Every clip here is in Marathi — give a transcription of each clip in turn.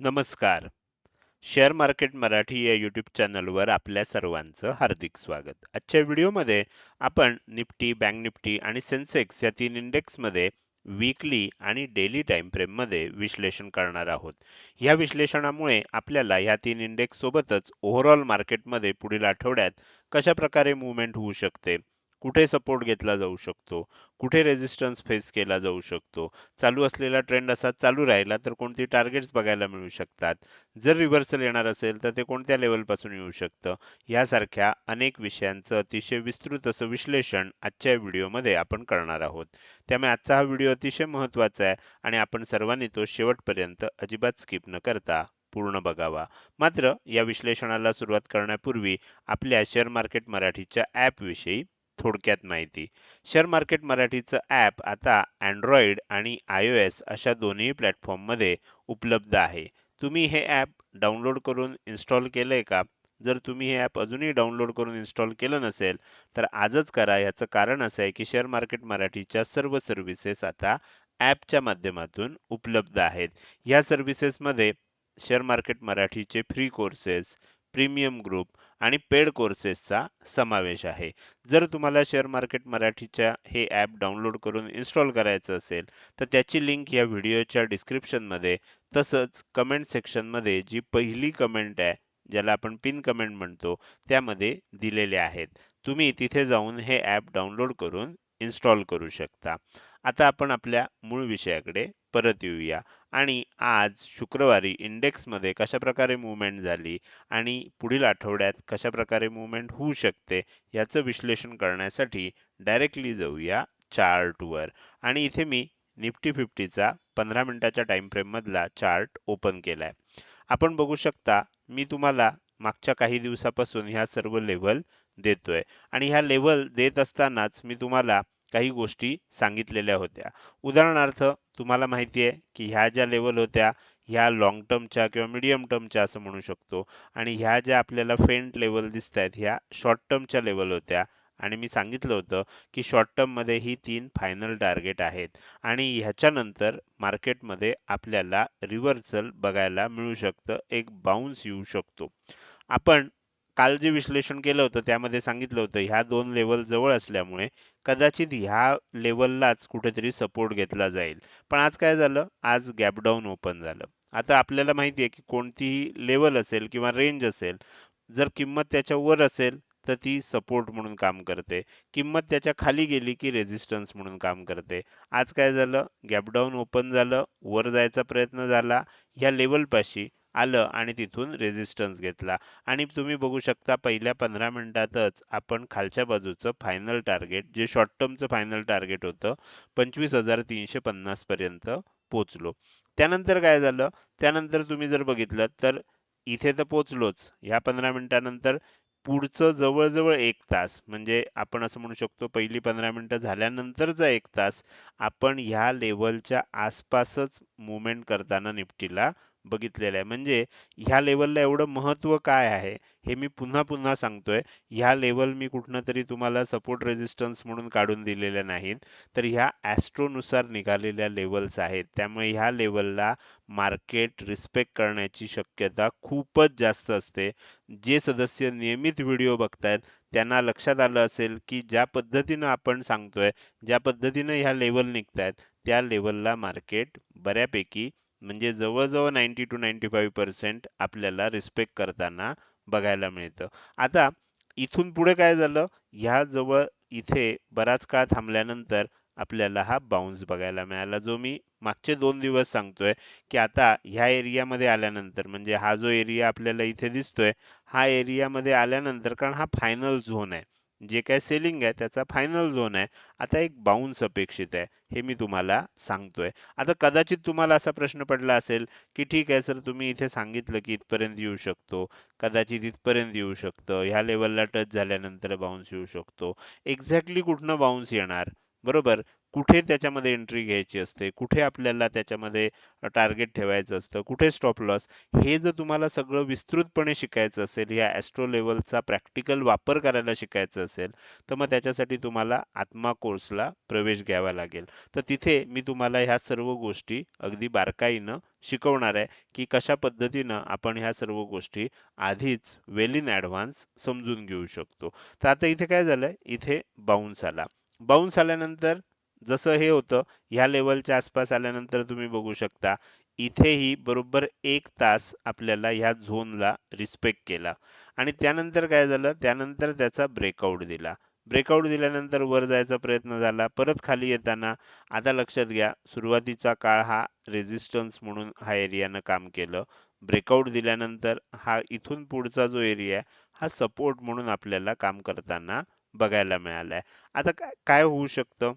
नमस्कार. शेअर मार्केट मराठी या यूट्यूब चॅनलवर आपल्या सर्वांचं हार्दिक स्वागत. आजच्या व्हिडिओमध्ये आपण निफ्टी बँक निफ्टी आणि सेन्सेक्स या तीन इंडेक्समध्ये वीकली आणि डेली टाइम फ्रेममध्ये विश्लेषण करणार आहोत. या विश्लेषणामुळे आपल्याला या तीन इंडेक्स सोबतच ओव्हरऑल मार्केटमध्ये पुढील आठवड्यात कशा प्रकारे मुवमेंट होऊ शकते कुठे सपोर्ट घेतला जाऊ शकतो? कुठे रेजिस्टन्स फेस केला जाऊ शकतो? चालू असलेला ट्रेंड असा चालू राहिला तर कोणती टार्गेट्स बघायला मिळू शकतात? जर रिव्हर्सल येणार असेल तर ते कोणत्या लेवलपासून येऊ शकतं? यासारख्या अनेक विषयांचं अतिशय विस्तृत असं विश्लेषण आजच्या व्हिडिओमध्ये आपण करणार आहोत. त्यामुळे आजचा हा व्हिडिओ अतिशय महत्त्वाचा आहे आणि आपण सर्वांनी तो शेवटपर्यंत अजिबात स्किप न करता पूर्ण बघावा. मात्र या विश्लेषणाला सुरुवात करण्यापूर्वी आपल्या शेअर मार्केट मराठीच्या ॲपविषयी थोडक्यात माहिती. शेअर मार्केट मराठीचं ॲप आता अँड्रॉइड आणि आय ओ एस अशा दोन्ही प्लॅटफॉर्ममध्ये उपलब्ध आहे. तुम्ही हे ॲप डाउनलोड करून इन्स्टॉल केलंय का? जर तुम्ही हे ॲप अजूनही डाउनलोड करून इन्स्टॉल केलं नसेल तर आजच करा. याचं कारण असं आहे की शेअर मार्केट मराठीच्या सर्व सर्व्हिसेस आता ॲपच्या माध्यमातून उपलब्ध आहेत. या सर्व्हिसेसमध्ये शेअर मार्केट मराठीचे फ्री कोर्सेस प्रीमियम ग्रुप आणि पेड कोर्सेसचा समावेश आहे. जर तुम्हाला शेअर मार्केट मराठीच्या हे ॲप डाउनलोड करून इन्स्टॉल करायचं असेल तर त्याची लिंक या व्हिडिओच्या डिस्क्रिप्शनमध्ये तसंच कमेंट सेक्शनमध्ये जी पहिली कमेंट आहे ज्याला आपण पिन कमेंट म्हणतो त्यामध्ये दिलेले आहेत. तुम्ही तिथे जाऊन हे ॲप डाउनलोड करून इन्स्टॉल करू शकता. आता आपण आपल्या मूळ विषयाकडे परत येऊया. आणि आज शुक्रवारी इंडेक्समध्ये कशा प्रकारे मुवमेंट झाली आणि पुढील आठवड्यात कशा प्रकारे मुवमेंट होऊ शकते याचं विश्लेषण करण्यासाठी डायरेक्टली जाऊया चार्टवर. आणि इथे मी निफ्टी फिफ्टीचा पंधरा मिनिटाच्या टाइम फ्रेम मधला चार्ट ओपन केलाय. आपण बघू शकता मी तुम्हाला मागच्या काही दिवसापासून ह्या सर्व लेवल देतोय. आणि ह्या लेवल देत असतानाच मी तुम्हाला काही गोष्टी सांगितलेल्या होत्या. उदाहरणार्थ तुम्हाला माहिती आहे की ह्या ज्या लेवल होत्या ह्या लॉंग टर्मच्या किंवा मिडियम टर्मच्या असं म्हणू शकतो. आणि ह्या ज्या आपल्याला फेंट लेवल दिसत आहेत ह्या शॉर्ट टर्मच्या लेवल होत्या. आणि मी सांगितलं होतं की शॉर्ट टर्ममध्ये ही तीन फायनल टार्गेट आहेत. आणि ह्याच्यानंतर मार्केटमध्ये आपल्याला रिव्हर्सल बघायला मिळू शकतं एक बाउन्स येऊ शकतो. आपण काल जे विश्लेषण केलं होतं त्यामध्ये सांगितलं होतं ह्या दोन लेवल जवळ असल्यामुळे कदाचित ह्या लेवललाच कुठेतरी सपोर्ट घेतला जाईल. पण आज काय झालं? आज गॅपडाऊन ओपन झालं. आता आपल्याला माहिती आहे की कोणतीही लेवल असेल किंवा रेंज असेल जर किंमत त्याच्या वर असेल तर ती सपोर्ट म्हणून काम करते. किंमत त्याच्याखाली गेली की रेजिस्टन्स म्हणून काम करते. आज काय झालं? गॅपडाऊन ओपन झालं वर जायचा प्रयत्न झाला. ह्या लेवलपाशी आलं आणि तिथून रेझिस्टन्स घेतला. आणि तुम्ही बघू शकता पहिल्या पंधरा मिनिटातच आपण खालच्या बाजूचं फायनल टार्गेट जे शॉर्ट टर्मचं फायनल टार्गेट होतं पंचवीस हजार तीनशे पन्नास पर्यंत पोचलो त्यानंतर काय झालं? त्यानंतर तुम्ही जर बघितलं तर इथे तर पोचलोच ह्या पंधरा मिनिटानंतर पुढचं जवळजवळ एक तास म्हणजे आपण असं म्हणू शकतो पहिली पंधरा मिनिटं झाल्यानंतरचा एक तास आपण ह्या लेवलच्या आसपासच मुवमेंट करताना निफ्टीला बघितलेलं आहे. म्हणजे ह्या लेवलला एवढं महत्त्व काय आहे हे मी पुन्हा पुन्हा सांगतोय. ह्या लेवल मी कुठनं तरी तुम्हाला सपोर्ट रेजिस्टन्स म्हणून काढून दिलेल्या नाहीत. तर ह्या ॲस्ट्रोनुसार निघालेल्या लेवल्स आहेत. त्यामुळे ह्या लेवलला मार्केट रिस्पेक्ट करण्याची शक्यता खूपच जास्त असते. जे सदस्य नियमित व्हिडिओ बघतायत त्यांना लक्षात आलं असेल की ज्या पद्धतीनं आपण सांगतोय ज्या पद्धतीनं ह्या लेवल निघतायत त्या लेवलला मार्केट बऱ्यापैकी म्हणजे जवळजवळ ninety two ninety five percent आपल्याला रिस्पेक्ट करताना बघायला मिळतं. आता इथून पुढे काय झालं? ह्या जवळ इथे बराच काळ थांबल्यानंतर आपल्याला हा बाउन्स बघायला मिळाला जो मी मागचे दोन दिवस सांगतोय की आता ह्या एरियामध्ये आल्यानंतर म्हणजे हा जो एरिया आपल्याला इथे दिसतोय हा एरियामध्ये आल्यानंतर कारण हा फायनल झोन आहे. जे काय सेलिंग आहे त्याचा फायनल झोन आहे. आता एक बाउन्स अपेक्षित आहे हे मी तुम्हाला सांगतोय. आता कदाचित तुम्हाला असा प्रश्न पडला असेल की ठीक आहे सर तुम्ही इथे सांगितलं की इथपर्यंत येऊ शकतो. कदाचित इथपर्यंत येऊ शकतं. ह्या लेवलला टच झाल्यानंतर बाउन्स येऊ शकतो. एक्झॅक्टली कुठनं बाउन्स येणार? बरोबर? कुठे त्याच्यामध्ये एंट्री घ्यायची असते? कुठे आपल्याला त्याच्यामध्ये टार्गेट ठेवायचं असतं? कुठे स्टॉप लॉस हे जर तुम्हाला सगळं विस्तृतपणे शिकायचं असेल या ॲस्ट्रो लेवलचा प्रॅक्टिकल वापर करायला शिकायचं असेल तर मग त्याच्यासाठी तुम्हाला आत्मा कोर्सला प्रवेश घ्यावा लागेल. तर तिथे मी तुम्हाला ह्या सर्व गोष्टी अगदी बारकाईनं शिकवणार आहे की कशा पद्धतीनं आपण ह्या सर्व गोष्टी आधीच वेल इन ॲडव्हान्स समजून घेऊ शकतो. तर आता इथे काय झालंय? इथे बाउन्स आला. बाउन्स आल्यानंतर जसं हे होतं ह्या लेवलच्या आसपास आल्यानंतर तुम्ही बघू शकता इथेही बरोबर एक तास आपल्याला ह्या झोनला रिस्पेक्ट केला. आणि त्यानंतर काय झालं? त्यानंतर त्याचा ब्रेकआउट दिला. ब्रेकआउट दिल्यानंतर वर जायचा प्रयत्न झाला. परत खाली येताना आता लक्षात घ्या सुरुवातीचा काळ हा रेझिस्टन्स म्हणून हा एरियानं काम केलं. ब्रेकआउट दिल्यानंतर हा इथून पुढचा जो एरिया हा सपोर्ट म्हणून आपल्याला काम करताना बघायला मिळालाय. आता काय होऊ शकतं?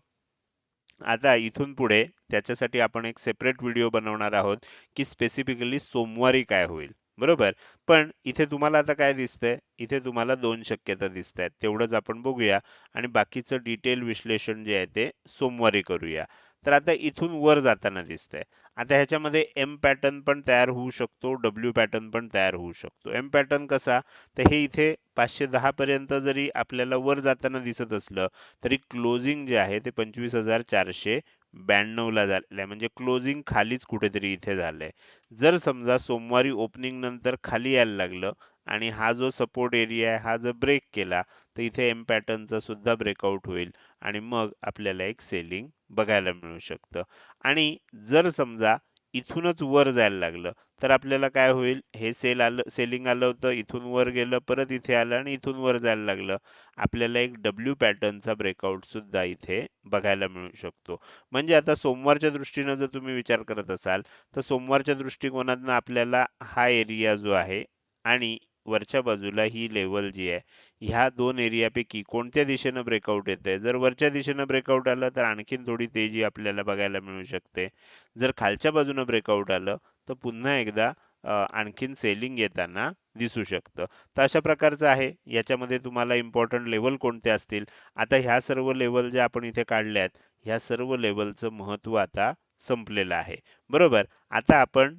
आता इथून पुढे त्याच्यासाठी आपण एक सेपरेट व्हिडिओ बनवणार आहोत की स्पेसिफिकली सोमवारी काय होईल. बरोबर? पण इथे तुम्हाला आता काय दिसतंय? इथे तुम्हाला दोन शक्यता दिसत आहेत तेवढंच आपण बघूया. आणि बाकीचं डिटेल विश्लेषण जे आहे ते सोमवारी करूया. तर आता इथून वर जाताना दिसतंय. आता ह्याच्यामध्ये एम पॅटर्न पण तयार होऊ शकतो डब्ल्यू पॅटर्न पण तयार होऊ शकतो. एम पॅटर्न कसा? तर हे इथे पाचशे दहा पर्यंत जरी आपल्याला वर जाताना दिसत असलं तरी क्लोजिंग जे आहे ते पंचवीस हजार चारशे ब्याण्णव ला झालेलं म्हणजे क्लोजिंग खालीच कुठेतरी इथे झालंय. जर समजा सोमवारी ओपनिंग नंतर खाली यायला लागलं आणि हा जो सपोर्ट एरिया आहे हा जर ब्रेक केला तर इथे एम पॅटर्नचा सुद्धा ब्रेकआउट होईल आणि मग आपल्याला एक सेलिंग बघायला मिळू शकतं. आणि जर समजा इथूनच वर जायला लागलं तर आपल्याला काय होईल? हे सेल आलं सेलिंग आलं होतं इथून वर गेलं परत इथे आलं आणि इथून वर जायला लागलं. आपल्याला एक डब्ल्यू पॅटर्नचा ब्रेकआउट सुद्धा इथे बघायला मिळू शकतो. म्हणजे आता सोमवारच्या दृष्टीनं जर तुम्ही विचार करत असाल तर सोमवारच्या दृष्टिकोनातनं आपल्याला हा एरिया जो आहे आणि वरच्या बाजूला ही लेवल जी आहे ह्या दोन एरियापैकी कोणत्या दिशेनं ब्रेकआउट येत आहे जर वरच्या दिशेनं ब्रेकआउट आलं तर आणखीन थोडी तेजी आपल्याला बघायला मिळू शकते. जर खालच्या बाजूनं ब्रेकआउट आलं तर पुन्हा एकदा आणखीन सेलिंग येताना दिसू शकतं. तर अशा प्रकारचं आहे. याच्यामध्ये तुम्हाला इम्पॉर्टंट लेवल कोणते असतील? आता ह्या सर्व लेवल ज्या आपण इथे काढल्यात ह्या सर्व लेवलचं महत्त्व आता संपलेलं आहे. बरोबर? आता आपण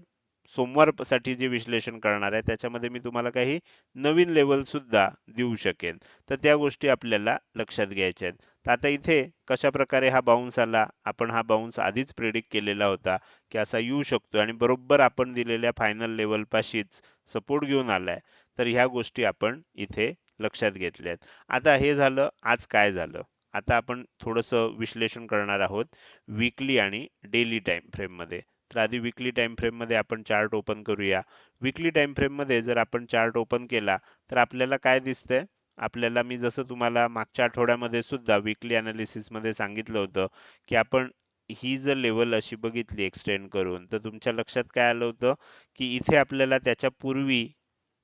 सोमवारसाठी जे विश्लेषण करणार आहे त्याच्यामध्ये मी तुम्हाला काही नवीन लेवल सुद्धा देऊ शकेन. तर त्या गोष्टी आपल्याला लक्षात घ्यायच्या आहेत. तर आता इथे कशा प्रकारे हा बाउन्स आला? आपण हा बाउन्स आधीच प्रेडिक्ट केलेला होता की असा येऊ शकतो आणि बरोबर आपण दिलेल्या फायनल लेवलपाशीच सपोर्ट घेऊन आलाय. तर ह्या गोष्टी आपण इथे लक्षात घेतल्या आता हे झालं आज काय झालं? आता आपण थोडंसं विश्लेषण करणार आहोत वीकली आणि डेली टाइम फ्रेममध्ये तर आधी विकली टाइम फ्रेममध्ये आपण चार्ट ओपन करूया. विकली टाइम फ्रेममध्ये जर आपण चार्ट ओपन केला तर आपल्याला काय दिसतंय? आपल्याला मी जसं तुम्हाला मागच्या आठवड्यामध्ये सुद्धा विकली अनालिसिसमध्ये सांगितलं होतं की आपण ही जर लेवल अशी बघितली एक्सटेंड करून तर तुमच्या लक्षात काय आलं होतं? की इथे आपल्याला त्याच्या पूर्वी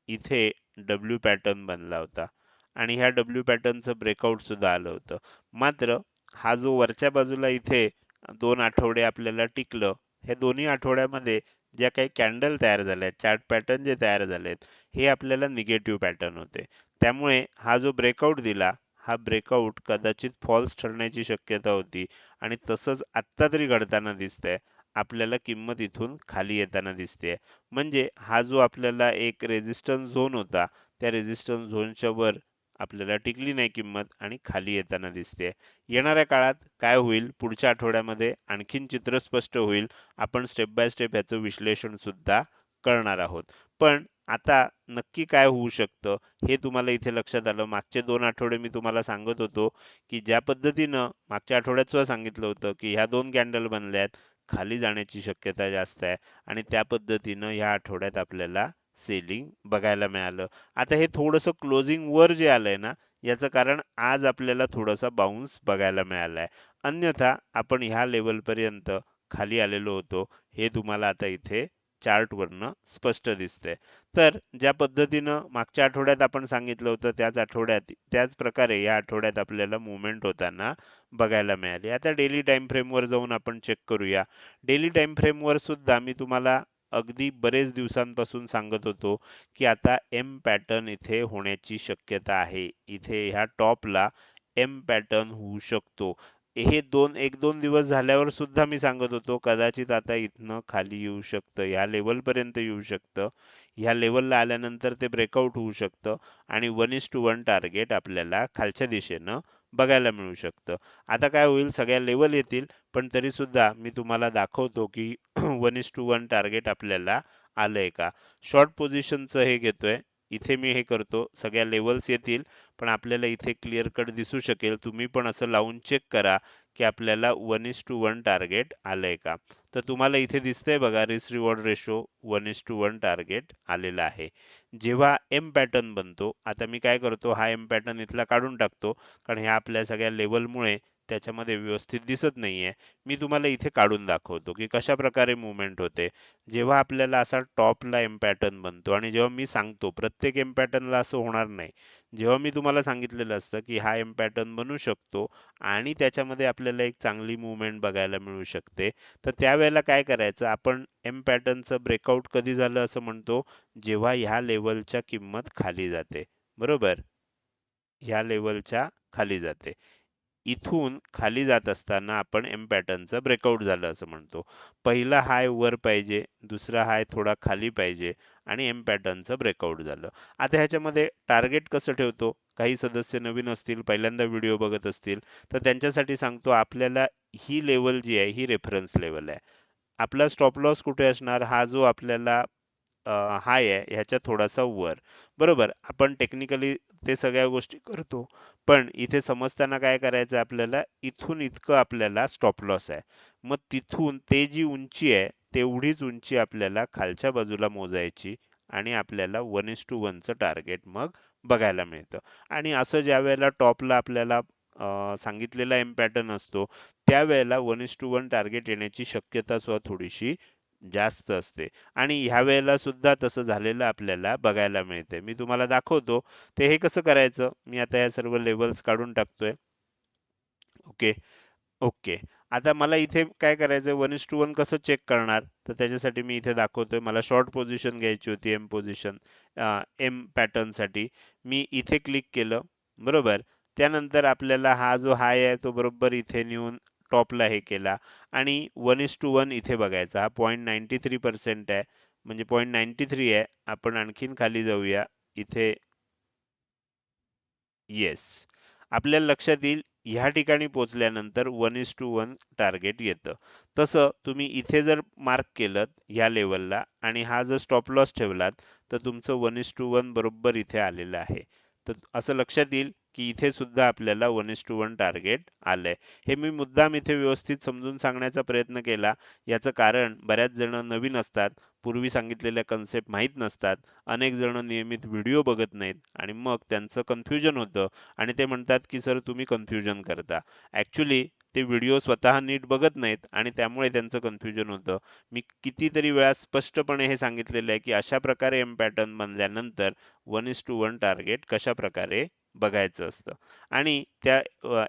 इथे डब्ल्यू पॅटर्न बनला होता. आणि ह्या डब्ल्यू पॅटर्नचं ब्रेकआउट सुद्धा आलं होतं. मात्र हा जो वरच्या बाजूला इथे दोन आठवडे आपल्याला टिकलं हे दोन्ही आठवड्यामध्ये ज्या काही कॅन्डल तयार झाल्या आहेत चार्ट पॅटर्न जे तयार झालेत हे आपल्याला निगेटिव्ह पॅटर्न होते. त्यामुळे हा जो ब्रेकआउट दिला हा ब्रेकआउट कदाचित फॉल्स ठरण्याची शक्यता होती आणि तसंच आत्ता तरी घडताना दिसतंय आपल्याला किंमत इथून खाली येताना दिसते म्हणजे हा जो आपल्याला एक रेझिस्टन्स झोन होता त्या रेझिस्टन्स झोनच्या वर आपल्याला टिकली नाही किंमत आणि खाली येताना दिसते. येणाऱ्या काळात काय होईल? पुढच्या आठवड्यामध्ये आणखीन चित्र स्पष्ट होईल. आपण स्टेप बाय स्टेप याचं विश्लेषण सुद्धा करणार आहोत. पण आता नक्की काय होऊ शकतं हे तुम्हाला इथे लक्षात आलं. मागचे दोन आठवडे मी तुम्हाला सांगत होतो की ज्या पद्धतीनं मागच्या आठवड्यात सुद्धा सांगितलं होतं की ह्या दोन कॅन्डल बनल्यात खाली जाण्याची शक्यता जास्त आहे आणि त्या पद्धतीनं ह्या आठवड्यात आपल्याला सेलिंग बघायला मिळालं. आता हे थोडंसं क्लोजिंगवर जे आलंय ना याचं कारण आज आपल्याला थोडासा बाउन्स बघायला मिळालाय. अन्यथा आपण ह्या लेवलपर्यंत खाली आलेलो होतो. हे तुम्हाला आता इथे चार्टवरनं स्पष्ट दिसतंय. तर ज्या पद्धतीनं मागच्या आठवड्यात आपण सांगितलं होतं त्याच आठवड्यात त्याच प्रकारे या आठवड्यात आपल्याला मुवमेंट होताना बघायला मिळाली. आता डेली टाइम फ्रेमवर जाऊन आपण चेक करूया. डेली टाइम फ्रेमवर सुद्धा मी तुम्हाला अगदी बरेच दिवसांपासून सांगत होतो की आता एम पॅटर्न इथे होण्याची शक्यता आहे. इथे ह्या टॉपला एम पॅटर्न होऊ शकतो. हे दोन एक दोन दिवस झाल्यावर सुद्धा मी सांगत होतो कदाचित आता इथनं खाली येऊ शकतं ह्या लेवल पर्यंत येऊ शकतं. ह्या लेवलला आल्यानंतर ते ब्रेकआउट होऊ शकतं आणि one is to one target आपल्याला खालच्या दिशेनं बघायला मिळू शकतं. आता काय होईल सगळ्या लेवल येतील पण तरी सुद्धा मी तुम्हाला दाखवतो की one is to one target आपल्याला आलंय का? शॉर्ट पोझिशनचं हे घेतोय. इथे मी हे करतो. सगळ्या लेवल्स येतील पण आपल्याला इथे क्लिअर कट दिसू शकेल. तुम्ही पण असं लावून चेक करा. की आपल्याला one is to one target आलंय का? तर तुम्हाला इथे दिसतंय बघा risk reward ratio one is to one target आलेला आहे. जेव्हा एम पॅटर्न बनतो आता मी काय करतो हा एम पॅटर्न इथला काढून टाकतो कारण ह्या आपल्या सगळ्या लेवलमुळे त्याच्यामध्ये व्यवस्थित दिसत नाहीये. मी तुम्हाला इथे काढून दाखवतो की कशा प्रकारे मुवमेंट होते. जेव्हा आपल्याला असा टॉपला एम पॅटर्न बनतो आणि जेव्हा मी सांगतो प्रत्येक एम पॅटर्नला असं होणार नाही. जेव्हा मी तुम्हाला सांगितलेलं असतं की हा एम पॅटर्न बनू शकतो आणि त्याच्यामध्ये आपल्याला एक चांगली मुवमेंट बघायला मिळू शकते तर त्यावेळेला काय करायचं? आपण एम पॅटर्नचं ब्रेकआउट कधी झालं असं म्हणतो? जेव्हा ह्या लेवलच्या किंमत खाली जाते. बरोबर? ह्या लेवलच्या खाली जाते. इथून खाली जात असताना आपण एम पॅटर्नचं ब्रेकआउट झालं असं म्हणतो. पहिला हाय वर पाहिजे दुसरा हाय थोडा खाली पाहिजे आणि एम पॅटर्नचं ब्रेकआउट झालं. आता ह्याच्यामध्ये टार्गेट कसं ठेवतो? काही सदस्य नवीन असतील पहिल्यांदा व्हिडिओ बघत असतील तर त्यांच्यासाठी सांगतो आपल्याला ही लेवल जी आहे ही रेफरन्स लेवल आहे. आपला स्टॉप लॉस कुठे असणार? हा जो आपल्याला हाय आहे ह्याच्या थोडासा वर. बरोबर आपण टेक्निकली ते सगळ्या गोष्टी करतो पण इथे समजताना काय करायचं आपल्याला इथून इतकं आपल्याला स्टॉप लॉस आहे. मग तिथून ते जी उंची आहे तेवढीच उंची आपल्याला खालच्या बाजूला मोजायची आणि आपल्याला वन इस टू वनचं टार्गेट मग बघायला मिळतं. आणि असं ज्या वेळेला टॉपला आपल्याला सांगितलेला एम पॅटर्न असतो त्यावेळेला one is to one target येण्याची शक्यता सुद्धा थोडीशी जास्त असते. आणि ह्या वेळेला सुद्धा तसं झालेलं आपल्याला बघायला मिळते. मी तुम्हाला दाखवतो. ते हे कसं करायचं? मी आता या सर्व लेवल्स काढून टाकतोय. ओके. ओके. आता मला इथे काय करायचं वन इस टू वन कसं चेक करणार? तर त्याच्यासाठी मी इथे दाखवतोय. मला शॉर्ट पोझिशन घ्यायची होती एम पोझिशन एम पॅटर्नसाठी. मी इथे क्लिक केलं. बरोबर? त्यानंतर आपल्याला हा जो हाय आहे तो बरोबर इथे नेऊन टॉपला हे केला. आणि वन इज टू वन इथे बघायचा. हा पॉईंट नाईन्टी थ्री पर्सेंट आहे. म्हणजे पॉईंट नाईन्टी थ्री आहे. आपण आणखीन खाली जाऊया. इथे येस आपल्याला लक्षात येईल ह्या ठिकाणी पोहोचल्यानंतर one is to one target येतं. तसं तुम्ही इथे जर मार्क केलं ह्या लेवलला आणि हा जर स्टॉप लॉस ठेवलात तर तुमचं वन इज टू वन बरोबर इथे आलेलं आहे. तर असं लक्षात येईल. की इथे सुद्धा आपल्याला one is to one target आलंय. हे मी मुद्दाम इथे व्यवस्थित समजून सांगण्याचा प्रयत्न केला. याचं कारण बऱ्याच जण नवीन असतात पूर्वी सांगितलेल्या कन्सेप्ट माहीत नसतात अनेक जण नियमित व्हिडिओ बघत नाहीत आणि मग त्यांचं कन्फ्युजन होतं आणि ते म्हणतात की सर तुम्ही कन्फ्युजन करता. ॲक्च्युली ते व्हिडिओ स्वतः नीट बघत नाहीत आणि त्यामुळे त्यांचं कन्फ्युजन होतं. मी कितीतरी वेळा स्पष्टपणे हे सांगितलेलं आहे की अशा प्रकारे एम पॅटर्न बनल्यानंतर one is to one target कशा प्रकारे बघायचं असतं. आणि त्या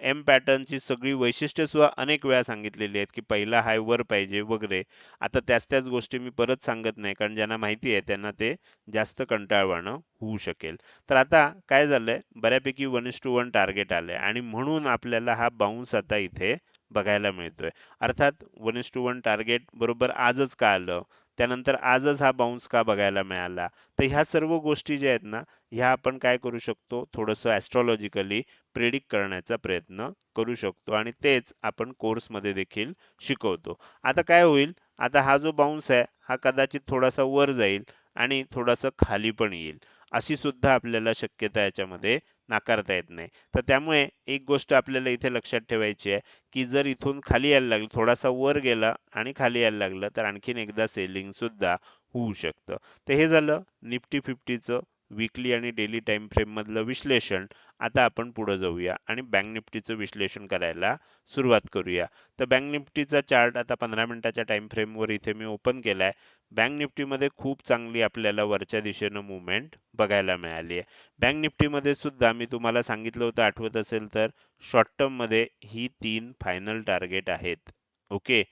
एम पॅटर्नची सगळी वैशिष्ट्य सुद्धा अनेक वेळा सांगितलेली आहेत की पहिला हाय वर पाहिजे वगैरे. आता त्याच त्याच गोष्टी मी परत सांगत नाही कारण ज्यांना माहिती आहे त्यांना ते जास्त कंटाळवाणं होऊ शकेल. तर आता काय झालंय? बऱ्यापैकी one is to one target आलंय आणि म्हणून आपल्याला हा बाउन्स आता इथे बघायला मिळतोय. अर्थात one is to one target बरोबर आजच का आलं? त्यानंतर आजच हा बाउन्स का बघायला मिळाला? तर ह्या सर्व गोष्टी ज्या आहेत ना ह्या आपण काय करू शकतो? थोडंसं ॲस्ट्रॉलॉजिकली प्रेडिक्ट करण्याचा प्रयत्न करू शकतो आणि तेच आपण कोर्समध्ये देखील शिकवतो. आता काय होईल? आता हा जो बाउन्स आहे हा कदाचित थोडासा वर जाईल आणि थोडासा खाली पण येईल. अशी सुद्धा आपल्याला शक्यता याच्यामध्ये नाकारता येत नाही. तर त्यामुळे एक गोष्ट आपल्याला इथे लक्षात ठेवायची आहे की जर इथून खाली यायला लागलं थोडासा वर गेला आणि खाली यायला लागलं तर आणखीन एकदा सेलिंग सुद्धा होऊ शकतं. तर हे झालं निफ्टी फिफ्टीचं विकली आणि डेली टाइम फ्रेम मधलं विश्लेषण. आता आपण पुढे जाऊया आणि बँक निफ्टीचं विश्लेषण करायला सुरुवात करूया. तर बँक निफ्टीचा चार्ट आता पंधरा मिनिटाच्या टाइम फ्रेमवर इथे मी ओपन केलाय. बँक निफ्टीमध्ये खूप चांगली आपल्याला वरच्या दिशेनं मुवमेंट बघायला मिळाली आहे. बँक निफ्टीमध्ये सुद्धा मी तुम्हाला सांगितलं होतं आठवत असेल तर शॉर्ट टर्ममध्ये ही तीन फायनल टार्गेट आहेत. ओके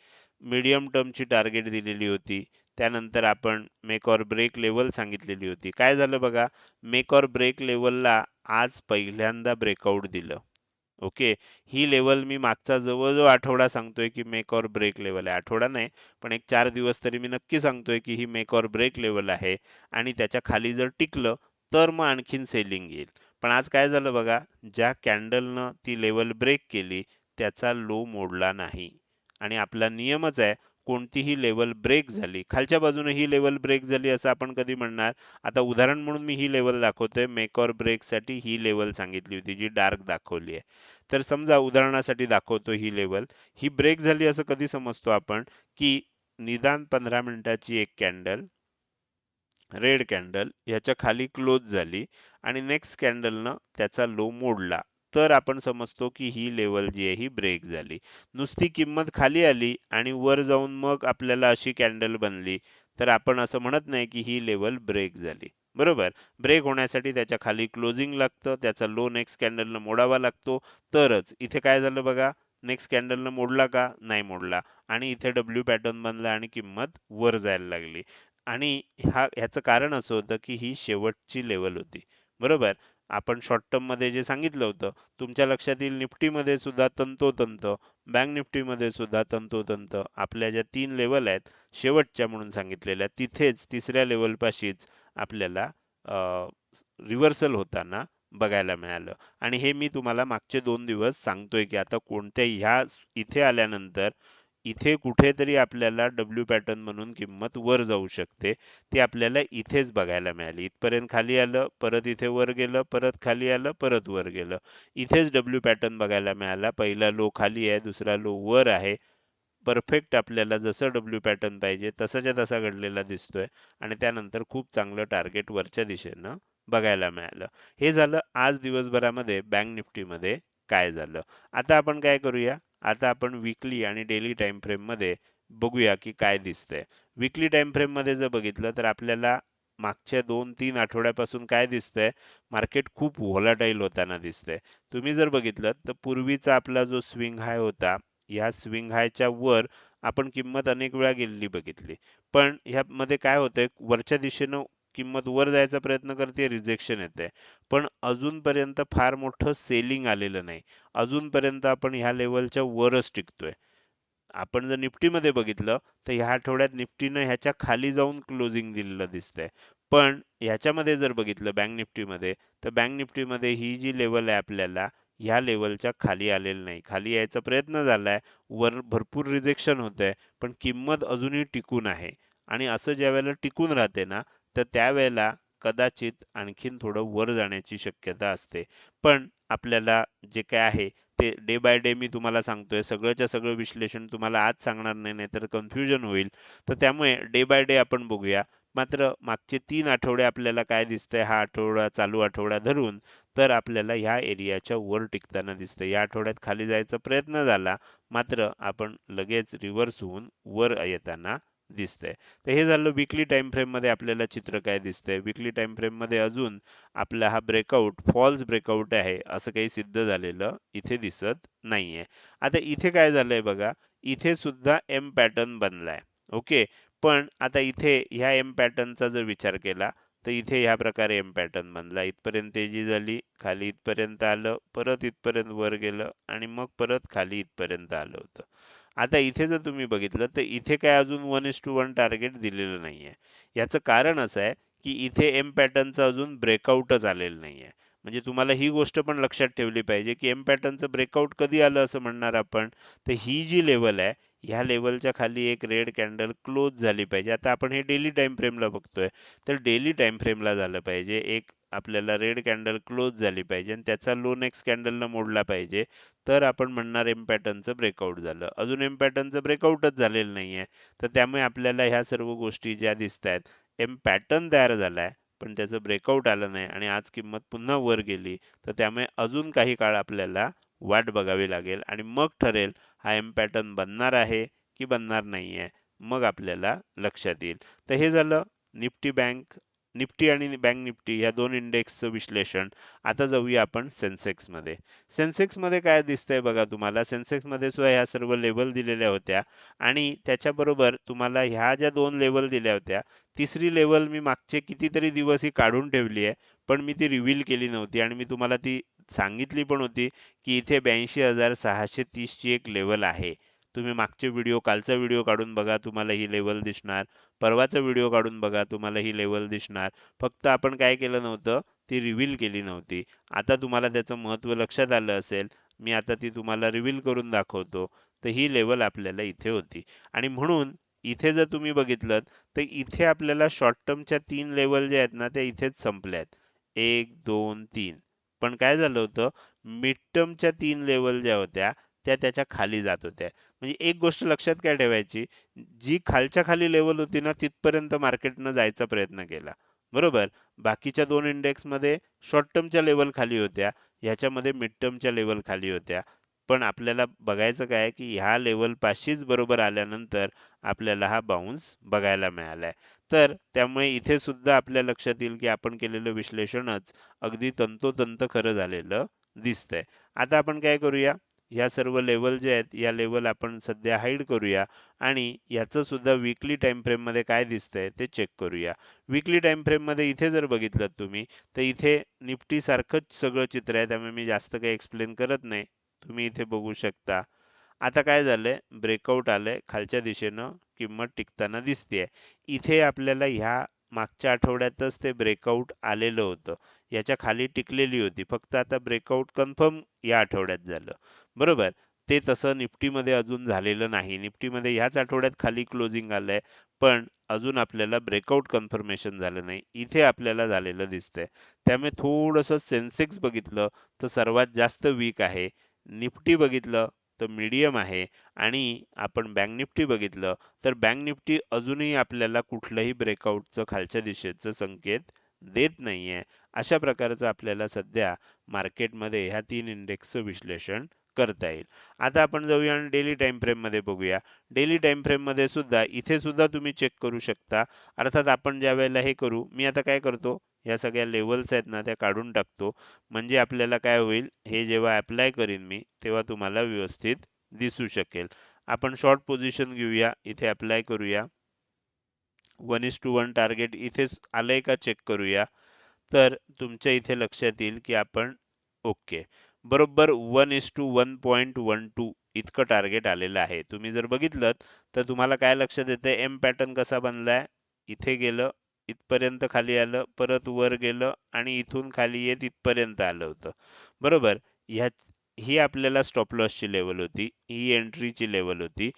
मीडियम टर्मची टार्गेट दिलेली होती. त्यानंतर आपण मेक ऑर ब्रेक लेवल सांगितलेली होती. काय झालं बघा? मेक ऑर ब्रेक लेवलला आज पहिल्यांदा ब्रेकआउट दिलं. ओके ही लेवल मी मागचा जवळजवळ आठवडा सांगतोय की मेक ऑर ब्रेक लेवल आहे. आठवडा नाही पण एक चार दिवस तरी मी नक्की सांगतोय की ही मेक ऑर ब्रेक लेवल आहे आणि त्याच्याखाली जर टिकलं तर मग आणखीन सेलिंग येईल. पण आज काय झालं बघा? ज्या कॅन्डलनं ती लेवल ब्रेक केली त्याचा लो मोडला नाही. आणि आपला नियमच आहे कोणतीही लेवल ब्रेक झाली. खालच्या बाजूने ही लेवल ब्रेक झाली असं आपण कधी म्हणणार. आता उदाहरण म्हणून मी ही लेवल दाखवतोय. मेक ऑर ब्रेकसाठी ही लेवल सांगितली होती जी डार्क दाखवली आहे. तर समजा उदाहरणासाठी दाखवतो ही लेवल ही ब्रेक झाली असं कधी समजतो आपण? की निदान पंधरा मिनिटाची एक कॅन्डल रेड कॅन्डल ह्याच्या खाली क्लोज झाली आणि नेक्स्ट कॅन्डलनं त्याचा लो मोडला. तर आपण समजतो की ही लेवल जी आहे ही ब्रेक झाली. नुसती किंमत खाली आली आणि वर जाऊन मग आपल्याला अशी कॅन्डल बनली. तर आपण असं म्हणत नाही की ही लेवल ब्रेक झाली. बरोबर? ब्रेक होण्यासाठी त्याच्याखाली क्लोजिंग लागतं त्याचा लो नेक्स्ट कॅन्डलनं मोडावा लागतो. तरच इथे काय झालं बघा? नेक्स्ट कॅन्डलनं मोडला का? नाही मोडला. आणि इथे डब्ल्यू पॅटर्न बनला आणि किंमत वर जायला लागली. आणि हा ह्याचं कारण असं होतं की ही शेवटची लेवल होती. बरोबर? आपण शॉर्ट टर्ममध्ये जे सांगितलं होतं तुमच्या लक्षात येईल निफ्टीमध्ये सुद्धा तंतोतंत बँक निफ्टीमध्ये सुद्धा तंतोतंत आपल्या ज्या तीन लेवल आहेत शेवटच्या म्हणून सांगितलेल्या तिथेच तिसऱ्या लेवल पाशीच आपल्याला रिव्हर्सल होताना बघायला मिळालं. आणि हे मी तुम्हाला मागचे दोन दिवस सांगतोय की आता कोणत्या ह्या इथे आल्यानंतर इथे कुठेतरी आपल्याला डब्ल्यू पॅटर्न म्हणून किंमत वर जाऊ शकते. ती आपल्याला इथेच बघायला मिळाली. इथपर्यंत खाली आलं परत इथे वर गेलं परत खाली आलं परत वर गेलं. इथेच डब्ल्यू पॅटर्न बघायला मिळाला. पहिला लो खाली आहे दुसरा लो वर आहे. परफेक्ट आपल्याला जसं डब्ल्यू पॅटर्न पाहिजे तसाच्या तसा घडलेला दिसतोय. आणि त्यानंतर खूप चांगलं टार्गेट वरच्या दिशेनं बघायला मिळालं. हे झालं आज दिवसभरामध्ये बँक निफ्टीमध्ये काय झालं. आता आपण काय करूया? आता आपण विकली आणि डेली टाइम फ्रेममध्ये बघूया की काय दिसतंय. विकली टाइम फ्रेममध्ये जर बघितलं तर आपल्याला मागच्या दोन तीन आठवड्यापासून काय दिसतंय? मार्केट खूप व्होलाटाईल होताना दिसतंय. तुम्ही जर बघितलं तर पूर्वीचा आपला जो स्विंग हाय होता या स्विंग हायच्या वर आपण किंमत अनेक वेळा गेलेली बघितली. पण ह्यामध्ये काय होतंय? वरच्या दिशेनं किंमत वर जायचा प्रयत्न करते रिजेक्शन येते. पण अजूनपर्यंत फार मोठं सेलिंग आलेलं नाही. अजूनपर्यंत आपण ह्या लेवलच्या वरच टिकतोय. आपण जर निफ्टीमध्ये बघितलं तर ह्या आठवड्यात निफ्टीनं ह्याच्या खाली जाऊन क्लोजिंग दिलेलं दिसतंय. पण ह्याच्यामध्ये जर बघितलं बँक निफ्टीमध्ये तर बँक निफ्टीमध्ये ही जी लेवल आहे आपल्याला ह्या लेवलच्या खाली आलेलं नाही. खाली यायचा प्रयत्न झालाय. वर भरपूर रिजेक्शन होत पण किंमत अजूनही टिकून आहे. आणि असं ज्या वेळेला टिकून राहते ना तर त्यावेळेला कदाचित आणखीन थोडं वर जाण्याची शक्यता असते. पण आपल्याला जे काय आहे ते डे बाय डे मी तुम्हाला सांगतोय. सगळंच्या सगळं विश्लेषण तुम्हाला आज सांगणार नाही नाहीतर कन्फ्युजन होईल. तर त्यामुळे डे बाय डे आपण बघूया. मात्र मागचे तीन आठवडे आपल्याला काय दिसतंय? हा आठवडा चालू आठवडा धरून तर आपल्याला ह्या एरियाच्या वर टिकताना दिसतंय. या आठवड्यात खाली जायचा प्रयत्न झाला. मात्र आपण लगेच रिव्हर्स होऊन वर येताना दिसतंय. तर हे झालं विकली टाइम फ्रेममध्ये आपल्याला चित्र काय दिसतंय. विकली टाइम फ्रेममध्ये अजून आपला हा ब्रेकआउट फॉल्स ब्रेकआउट आहे असं काही सिद्ध झालेलं इथे दिसत नाहीये. आता इथे काय झालंय बघा इथे सुद्धा एम पॅटर्न बनलाय. ओके पण आता इथे ह्या एम पॅटर्नचा जर विचार केला तर इथे ह्या प्रकारे एम पॅटर्न बनला. इथपर्यंत तेजी झाली खाली इथपर्यंत आलं परत इथपर्यंत वर गेलं आणि मग परत खाली इथपर्यंत आलं होतं. आता इथे जर तुम्ही बघितलं तर इथे काय अजून one is to one target दिलेलं नाहीये. याचं कारण असं आहे की इथे एम पॅटर्नचं अजून ब्रेकआउटच आलेलं नाहीये. म्हणजे तुम्हाला ही गोष्ट पण लक्षात ठेवली पाहिजे की एम पॅटर्नचं ब्रेकआउट कधी आलं असं म्हणणार आपण? तर ही जी लेवल आहे ह्या लेवलच्या खाली एक रेड कॅन्डल क्लोज झाली पाहिजे. आता आपण हे डेली टाइम फ्रेमला बघतोय. तर डेली टाइम फ्रेमला झालं पाहिजे. एक आपल्याला रेड कॅन्डल क्लोज झाली पाहिजे आणि त्याचा लो नेक्स्ट कॅन्डलनं मोडला पाहिजे. तर आपण म्हणणार एम पॅटर्नचं ब्रेकआउट झालं. अजून एम पॅटर्नचं ब्रेकआउटच झालेलं नाही आहे तर त्यामुळे आपल्याला ह्या सर्व गोष्टी ज्या दिसत आहेत एम पॅटर्न तयार झाला आहे पण त्याचं ब्रेकआउट आलं नाही आणि आज किंमत पुन्हा वर गेली तर त्यामुळे अजून काही काळ आपल्याला वाट बघावी लागेल आणि मग ठरेल हा एम पॅटर्न बनणार आहे की बनणार नाहीये मग आपल्याला लक्षात येईल. तर हे झालं निफ्टी बँक निफ्टी आणि बँक निफ्टी या दोन इंडेक्सचं विश्लेषण. आता जाऊया आपण सेन्सेक्समध्ये. सेन्सेक्समध्ये काय दिसतंय बघा तुम्हाला? सेन्सेक्समध्ये सुद्धा ह्या सर्व लेवल दिलेल्या होत्या. आणि त्याच्याबरोबर तुम्हाला ह्या ज्या दोन लेवल दिल्या होत्या तिसरी लेवल मी मागचे कितीतरी दिवस ही काढून ठेवली आहे पण मी ती रिव्हील केली नव्हती. आणि मी तुम्हाला ती सांगितली पण होती की इथे ब्याऐंशी हजार सहाशे तीसची एक लेवल आहे. तुम्ही मागचे व्हिडिओ कालचा व्हिडिओ काढून बघा तुम्हाला ही लेवल दिसणार. परवाचा व्हिडिओ काढून बघा तुम्हाला ही लेवल दिसणार. फक्त आपण काय केलं नव्हतं ती रिव्हील केली नव्हती. आता तुम्हाला त्याचं महत्त्व लक्षात आलं असेल मी आता ती तुम्हाला रिव्हील करून दाखवतो. तर ही लेवल आपल्याला इथे होती. आणि म्हणून इथे जर तुम्ही बघितलं तर इथे आपल्याला शॉर्ट टर्मच्या तीन लेवल जे आहेत ना त्या इथेच संपल्या आहेत एक दोन तीन. पण काय झालं होतं मिड टर्मच्या तीन लेवल ज्या होत्या त्या त्याच्याखाली जात होत्या. म्हणजे एक गोष्ट लक्षात काय ठेवायची जी खालच्या खाली लेवल होती ना तिथपर्यंत मार्केटनं जायचा प्रयत्न केला. बरोबर? बाकीच्या दोन इंडेक्समध्ये शॉर्ट टर्मच्या लेवल खाली होत्या ह्याच्यामध्ये मिड टर्मच्या लेवल खाली होत्या. पण आपल्याला बघायचं काय की ह्या लेवल पाशीच बरोबर आल्यानंतर आपल्याला हा बाउन्स बघायला मिळालाय. तर त्यामुळे इथे सुद्धा आपल्या लक्षात येईल की आपण केलेलं विश्लेषणच अगदी तंतोतंत खरं झालेलं दिसतंय. आता आपण काय करूया? ह्या सर्व लेवल जे आहेत या लेवल आपण सध्या हाईड करूया आणि याचं सुद्धा विकली टाइम फ्रेममध्ये काय दिसतंय ते चेक करूया. विकली टाइम फ्रेममध्ये इथे जर बघितलं तुम्ही तर इथे निफ्टी सारखंच सगळं चित्र आहे त्यामुळे मी जास्त काही एक्सप्लेन करत नाही. तुम्ही इथे बघू शकता. आता काय झालंय? ब्रेकआउट आलंय. खालच्या दिशेनं किंमत टिकताना दिसतेय. इथे आपल्याला ह्या मागच्या आठवड्यातच ते ब्रेकआउट आलेलं होतं. याच्या खाली टिकलेली होती. फक्त आता ब्रेकआउट कन्फर्म या आठवड्यात झालं. बरोबर? ते तसं निफ्टीमध्ये अजून झालेलं नाही. निफ्टीमध्ये ह्याच आठवड्यात खाली क्लोजिंग आलंय. पण अजून आपल्याला ब्रेकआउट कन्फर्मेशन झालं नाही. इथे आपल्याला झालेलं दिसतंय. त्यामुळे थोडंसं सेन्सेक्स बघितलं तर सर्वात जास्त वीक आहे. निफ्टी बघितलं तर मीडियम आहे आणि आपण बँक निफ्टी बघितलं तर बँक निफ्टी अजूनही आपल्याला कुठलंही ब्रेकआउटचं खालच्या दिशेचं संकेत देत नाहीये. अशा प्रकारचं आपल्याला सध्या मार्केटमध्ये ह्या तीन इंडेक्सचं विश्लेषण करता येईल. आता आपण जाऊया आणि डेली टाइम फ्रेममध्ये बघूया. डेली टाइम फ्रेममध्ये सुद्धा इथे सुद्धा तुम्ही चेक करू शकता. अर्थात आपण ज्या वेळेला हे करू मी आता काय करतो? या सगळ्या लेवल्स आहेत ना त्या काढून टाकतो. म्हणजे आपल्याला काय होईल हे जेव्हा अप्लाय करीन मी तेव्हा तुम्हाला व्यवस्थित दिसू शकेल. आपण शॉर्ट पोझिशन घेऊया इथे अप्लाय करूया. One is to one target इथे आलंय का चेक करूया. तर तुमच्या इथे लक्षात येईल की आपण ओके बरोबर one is to one point one two इतकं टार्गेट आलेलं आहे. तुम्ही जर बघितलं तर तुम्हाला काय लक्षात येतं एम पॅटर्न कसा बनलाय? इथे गेलं इथपर्यंत खाली आलं परत वर गेलं आणि इथून खाली येत इथपर्यंत आलं होतं. बरोबर? ह्या ही आपल्याला स्टॉप लॉसची लेवल होती ही एंट्रीची लेवल होती.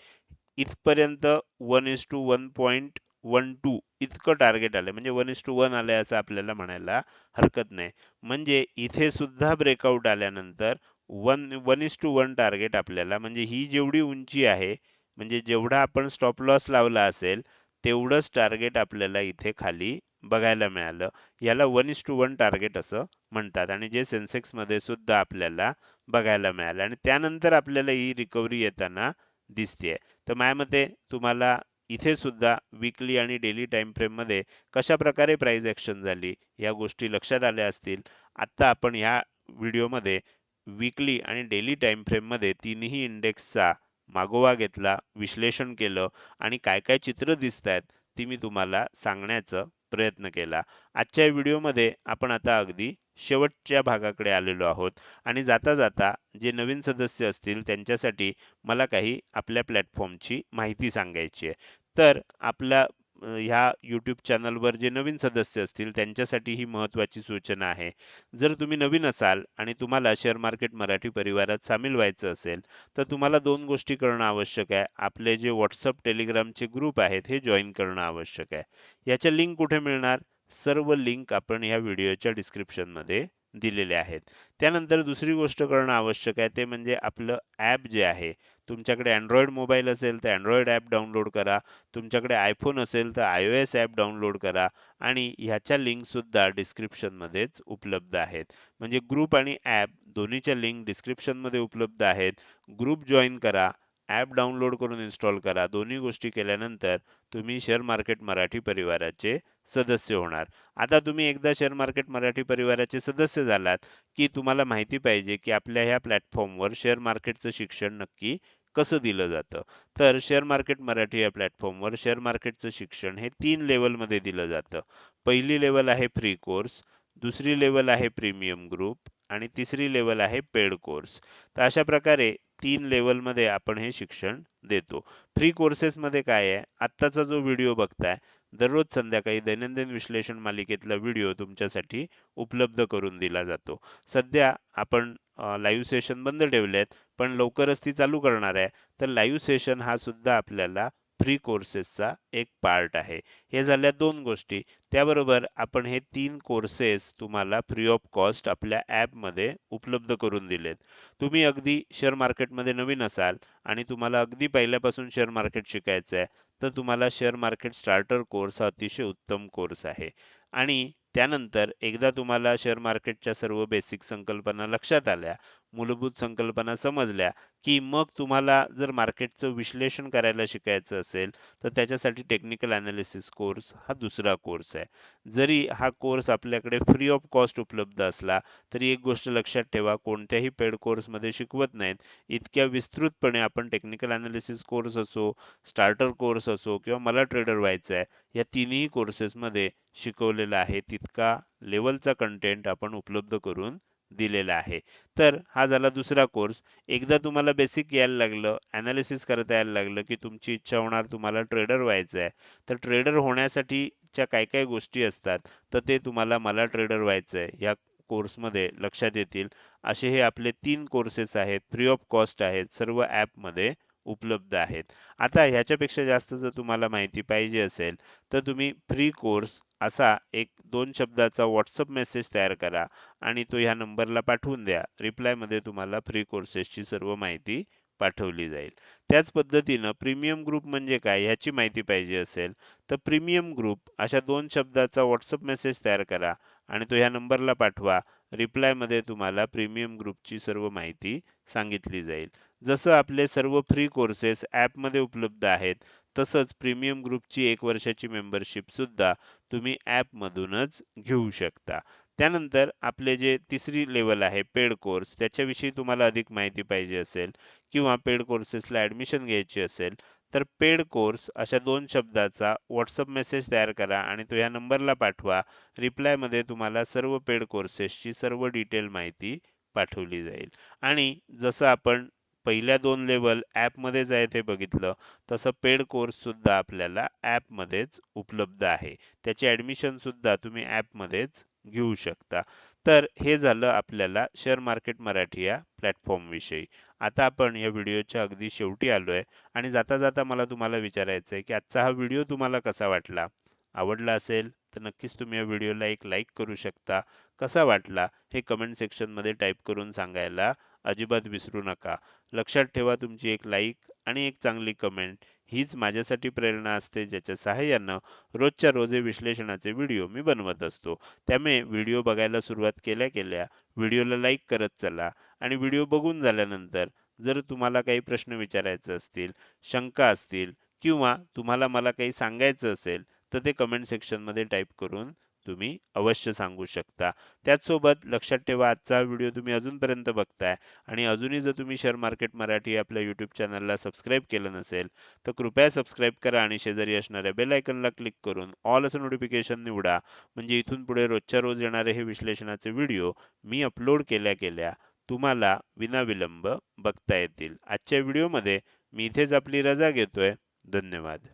इथपर्यंत one is to one point one two इतकं टार्गेट आलं. म्हणजे वन इज टू वन आलंय असं आपल्याला म्हणायला हरकत नाही. म्हणजे इथे सुद्धा ब्रेकआउट आल्यानंतर one one is to one target आपल्याला म्हणजे ही जेवढी उंची आहे म्हणजे जेवढा आपण स्टॉप लॉस लावला असेल तेवढंच टार्गेट आपल्याला इथे खाली बघायला मिळालं. याला one is to one target असं म्हणतात आणि जे सेन्सेक्समध्ये सुद्धा आपल्याला बघायला मिळालं. आणि त्यानंतर आपल्याला ही रिकव्हरी येताना दिसतेय. तर माझ्या मते तुम्हाला इथे सुद्धा विकली आणि डेली टाइम फ्रेममध्ये कशा प्रकारे प्राइस ऍक्शन झाली या गोष्टी लक्षात आल्या असतील. आता आपण ह्या व्हिडिओमध्ये विकली आणि डेली टाइम फ्रेममध्ये तिन्ही इंडेक्सचा मागोवा घेतला विश्लेषण केलं आणि काय काय चित्र दिसत आहेत ती मी तुम्हाला सांगण्याचा प्रयत्न केला. आजच्या व्हिडिओमध्ये आपण आता अगदी शेवटच्या भागाकडे आलेलो आहोत आणि जाता जाता जे नवीन सदस्य असतील त्यांच्यासाठी मला काही आपल्या प्लॅटफॉर्मची माहिती सांगायची आहे. तर आपला ह्या यूट्यूब चॅनलवर जे नवीन सदस्य असतील त्यांच्यासाठी ही महत्त्वाची सूचना आहे. जर तुम्ही नवीन असाल आणि तुम्हाला शेअर मार्केट मराठी परिवारात सामील व्हायचं असेल तर तुम्हाला दोन गोष्टी करणं आवश्यक आहे. आपले जे व्हॉट्सअप टेलिग्रामचे ग्रुप आहेत हे जॉईन करणं आवश्यक आहे. याच्या लिंक कुठे मिळणार? सर्व लिंक आपण या व्हिडिओच्या डिस्क्रिप्शनमध्ये दिलेले आहेत. त्यानंतर दुसरी गोष्ट करणं आवश्यक आहे ते म्हणजे आपलं ॲप जे आहे तुमच्याकडे अँड्रॉइड मोबाईल असेल तर अँड्रॉइड ॲप डाउनलोड करा तुमच्याकडे आयफोन असेल तर I O S app download करा आणि ह्याच्या लिंक सुद्धा डिस्क्रिप्शन मध्येच उपलब्ध आहेत. म्हणजे ग्रुप आणि ॲप दोन्हीच्या लिंक डिस्क्रिप्शनमध्ये उपलब्ध आहेत. ग्रुप जॉईन करा ॲप डाउनलोड करून इन्स्टॉल करा. दोन्ही गोष्टी केल्यानंतर तुम्ही शेअर मार्केट मराठी परिवाराचे सदस्य होणार. आता तुम्ही एकदा शेअर मार्केट मराठी परिवाराचे सदस्य झालात की तुम्हाला माहिती पाहिजे की आपल्या ह्या प्लॅटफॉर्मवर शेअर मार्केटचं शिक्षण नक्की कसं दिलं जातं. तर शेअर मार्केट मराठी या प्लॅटफॉर्मवर शेअर मार्केटचं शिक्षण हे तीन लेवलमध्ये दिलं जातं. पहिली लेवल आहे फ्री कोर्स दुसरी लेवल आहे प्रीमियम ग्रुप आणि तिसरी लेवल आहे पेड कोर्स तर अशा प्रकारे तीन लेवलमध्ये आपण हे शिक्षण देतो. फ्री कोर्सेसमध्ये काय आहे? आत्ताचा जो व्हिडिओ बघताय दररोज संध्याकाळी दैनंदिन विश्लेषण मालिकेतला व्हिडिओ तुमच्यासाठी उपलब्ध करून दिला जातो. सध्या आपण लाईव्ह सेशन बंद ठेवले आहेत पण लवकरच ती चालू करणार आहे. तर लाईव्ह सेशन हा सुद्धा आपल्याला फ्री कोर्सेसचा एक पार्ट आहे. हे झाल्या दोन गोष्टी. त्याबरोबर आपण हे तीन कोर्सेस तुम्हाला फ्री ऑफ कॉस्ट आपल्या ॲपमध्ये उपलब्ध करून दिलेत. तुम्ही अगदी शेअर मार्केटमध्ये नवीन असाल आणि तुम्हाला अगदी पहिल्यापासून शेअर मार्केट शिकायचं आहे तर तुम्हाला शेअर मार्केट स्टार्टर कोर्स हा अतिशय उत्तम कोर्स आहे. आणि त्यानंतर एकदा तुम्हाला शेअर मार्केटच्या सर्व बेसिक संकल्पना लक्षात आल्या मूलभूत संकल्पना समजल्या की मग तुम्हाला जर मार्केटचं विश्लेषण करायला शिकायचं असेल तर त्याच्यासाठी टेक्निकल अनालिसिस कोर्स हा दुसरा कोर्स आहे. जरी हा कोर्स आपल्याकडे फ्री ऑफ कॉस्ट उपलब्ध असला तरी एक गोष्ट लक्षात ठेवा कोणत्याही पेड कोर्समध्ये शिकवत नाहीत. इतक्या विस्तृतपणे आपण टेक्निकल अनालिसिस कोर्स असो स्टार्टर कोर्स असो किंवा मला ट्रेडर व्हायचं आहे या तिन्ही कोर्सेसमध्ये शिकवलेला आहे. तितका लेवलचा कंटेंट आपण उपलब्ध करून दिलेला आहे. तर हा झाला दुसरा कोर्स एकदा तुम्हाला बेसिक यायला लागलं ॲनालिसिस करता यायला लागलं की तुमची इच्छा होणार तुम्हाला ट्रेडर व्हायचं आहे. तर ट्रेडर होण्यासाठीच्या काय काय गोष्टी असतात तर ते तुम्हाला मला ट्रेडर व्हायचं आहे. या कोर्समध्ये लक्षात येतील. असे हे आपले तीन कोर्सेस आहेत. फ्री ऑफ कॉस्ट आहेत. सर्व ॲपमध्ये उपलब्ध आहेत. आता ह्याच्यापेक्षा जास्त जर तुम्हाला माहिती पाहिजे असेल तर तुम्ही फ्री कोर्स असा एक दोन शब्दाचा व्हॉट्सअप मेसेज तयार करा आणि तो ह्या नंबरला पाठवून द्या. रिप्लायमध्ये तुम्हाला फ्री कोर्सेसची सर्व माहिती पाठवली जाईल. त्याच पद्धतीनं प्रीमियम ग्रुप म्हणजे काय ह्याची माहिती पाहिजे असेल तर प्रीमियम ग्रुप अशा दोन शब्दाचा व्हॉट्सअप मेसेज तयार करा आणि तो ह्या नंबरला पाठवा. रिप्लायमध्ये तुम्हाला प्रीमियम ग्रुपची सर्व माहिती सांगितली जाईल. जसं आपले सर्व फ्री कोर्सेस ॲपमध्ये उपलब्ध आहेत तसंच प्रीमियम ग्रुपची एक वर्षाची मेंबरशिप सुद्धा तुम्ही ॲपमधूनच घेऊ शकता. त्यानंतर आपले जे तिसरी लेवल आहे पेड कोर्स त्याच्याविषयी तुम्हाला अधिक माहिती पाहिजे असेल किंवा पेड कोर्सेसला ॲडमिशन घ्यायची असेल तर पेड कोर्स अशा दोन शब्दाचा व्हॉट्सअप मेसेज तयार करा आणि तो या नंबरला पाठवा. रिप्लायमध्ये तुम्हाला सर्व पेड कोर्सेसची सर्व डिटेल माहिती पाठवली जाईल. आणि जसं आपण पहिल्या दोन लेवल ॲपमध्येच आहे ते बघितलं. तसं पेड कोर्स सुद्धा आपल्याला ॲपमध्येच उपलब्ध आहे. त्याची ॲडमिशनसुद्धा तुम्ही ॲपमध्येच घेऊ शकता. तर हे झालं आपल्याला शेअर मार्केट मराठी या प्लॅटफॉर्मविषयी आता आपण या व्हिडिओच्या अगदी शेवटी आलोय आणि जाता जाता मला तुम्हाला विचारायचं आहे की आजचा हा व्हिडिओ तुम्हाला कसा वाटला? आवडला असेल? तर नक्कीच तुम्ही या व्हिडिओला एक लाईक करू शकता. कसा वाटला? हे कमेंट सेक्शनमध्ये टाईप करून सांगायला अजिबात विसरू नका. लक्षात ठेवा तुमची एक लाईक आणि एक चांगली कमेंट हीच माझ्यासाठी प्रेरणा असते ज्याच्या सहाय्यानं रोजच्या रोजे विश्लेषणाचे व्हिडिओ मी बनवत असतो. त्यामुळे व्हिडिओ बघायला सुरुवात केल्या केल्या व्हिडिओला लाईक करत चला आणि व्हिडिओ बघून झाल्यानंतर जर तुम्हाला काही प्रश्न विचारायचे असतील शंका असतील किंवा तुम्हाला मला काही सांगायचं असेल तर ते कमेंट सेक्शनमध्ये टाईप करून तुम्ही अवश्य सांगू शकता. त्याचसोबत लक्षात ठेवा आजचा व्हिडिओ तुम्ही अजूनपर्यंत बघताय आणि अजूनही जर तुम्ही शेअर मार्केट मराठी आपल्या यूट्यूब चॅनलला सबस्क्राईब केलं नसेल तर कृपया सबस्क्राईब करा आणि शेजारी असणाऱ्या बेल आयकनला क्लिक करून ऑल असं नोटिफिकेशन निवडा. म्हणजे इथून पुढे रोजच्या रोज येणारे हे विश्लेषणाचे व्हिडिओ मी अपलोड केल्या केल्या तुम्हाला विनाविलंब बघता येतील. आजच्या व्हिडिओमध्ये मी इथेच आपली रजा घेतोय. धन्यवाद.